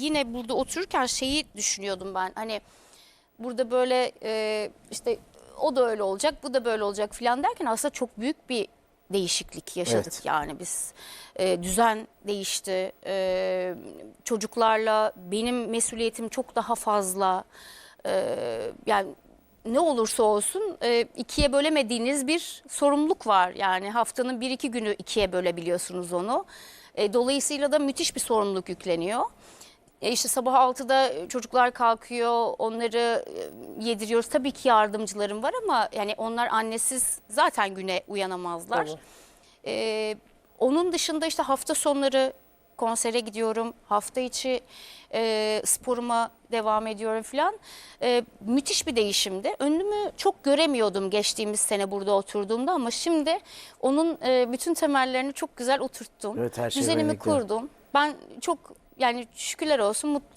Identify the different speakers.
Speaker 1: yine burada otururken şeyi düşünüyordum ben. Hani burada böyle e, işte o da öyle olacak, bu da böyle olacak falan derken aslında çok büyük bir değişiklik yaşadık
Speaker 2: Evet.
Speaker 1: yani biz. E, düzen değişti. E, çocuklarla benim mesuliyetim çok daha fazla. E, yani ne olursa olsun e, ikiye bölemediğiniz bir sorumluluk var. Yani haftanın bir iki günü ikiye bölebiliyorsunuz onu. E, dolayısıyla da müthiş bir sorumluluk yükleniyor. E işte sabah 6'da çocuklar kalkıyor, onları e, yediriyoruz. Tabii ki yardımcılarım var ama yani onlar annesiz zaten güne uyanamazlar.
Speaker 2: Tabii.
Speaker 1: E, onun dışında işte hafta sonları konsere gidiyorum. Hafta içi e, sporuma devam ediyorum falan. E, müthiş bir değişimdi. Önümü çok göremiyordum geçtiğimiz sene burada oturduğumda ama şimdi onun e, bütün temellerini çok güzel oturttum.
Speaker 2: Evet, her şey
Speaker 1: Düzenimi kurdum. Ben çok yani şükürler olsun mutluyum.